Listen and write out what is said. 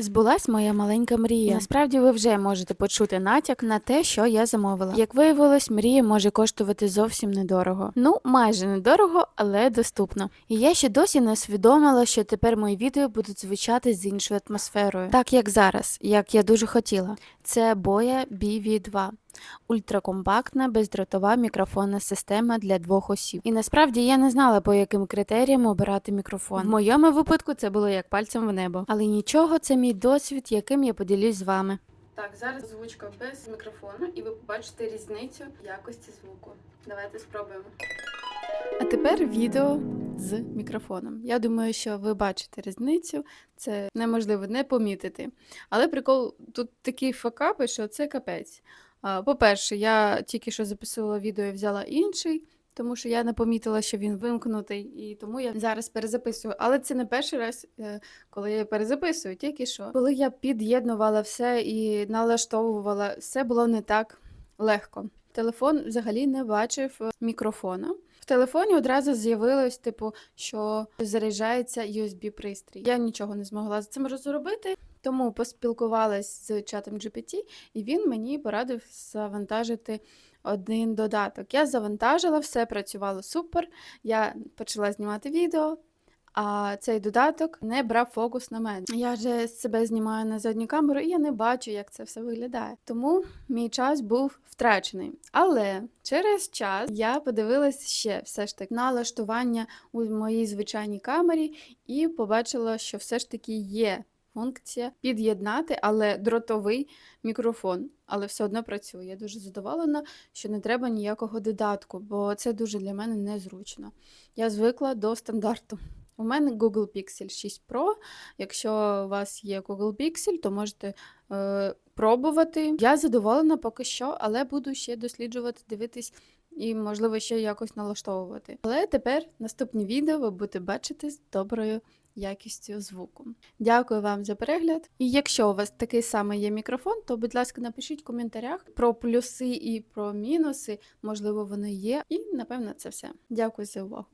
Збулась моя маленька мрія. Насправді ви вже можете почути натяк на те, що я замовила. Як виявилось, мрія може коштувати зовсім недорого. Ну, майже недорого, але доступно. І я ще досі не усвідомила, що тепер мої відео будуть звучати з іншою атмосферою, так як зараз, як я дуже хотіла. Це Боя BV2. Ультракомпактна бездротова мікрофонна система для двох осіб. І насправді я не знала, по яким критеріям обирати мікрофон. В моєму випадку це було як пальцем в небо. Але нічого, це мій досвід, яким я поділюсь з вами. Так, зараз озвучка без мікрофону, і ви побачите різницю в якості звуку. Давайте спробуємо. А тепер відео з мікрофоном. Я думаю, що ви бачите різницю, це неможливо не помітити. Але прикол тут такі факапи, що це капець. По-перше, я тільки що записувала відео і взяла інший, тому що я не помітила, що він вимкнутий, і тому я зараз перезаписую. Але це не перший раз, е, коли я перезаписую, тільки що. Коли я під'єднувала все і налаштовувала, все було не так легко. Телефон взагалі не бачив е, мікрофона. Телефоні одразу з'явилось, типу, що заряджається USB-пристрій. Я нічого не змогла з цим розробити, тому поспілкувалась з чатом GPT, і він мені порадив завантажити один додаток. Я завантажила, все працювало супер. Я почала знімати відео. А цей додаток не брав фокус на мене. Я вже себе знімаю на задню камеру, і я не бачу, як це все виглядає. Тому мій час був втрачений. Але через час я подивилась ще все ж таки налаштування у моїй звичайній камері і побачила, що все ж таки є функція під'єднати, але дротовий мікрофон, але все одно працює. Я дуже задоволена, що не треба ніякого додатку, бо це дуже для мене незручно. Я звикла до стандарту. У мене Google Pixel 6 Pro. Якщо у вас є Google Pixel, то можете е, пробувати. Я задоволена поки що, але буду ще досліджувати, дивитись і, можливо, ще якось налаштовувати. Але тепер наступні відео ви будете бачити з доброю якістю звуку. Дякую вам за перегляд. І якщо у вас такий самий є мікрофон, то, будь ласка, напишіть в коментарях про плюси і про мінуси. Можливо, вони є. І напевно це все. Дякую за увагу.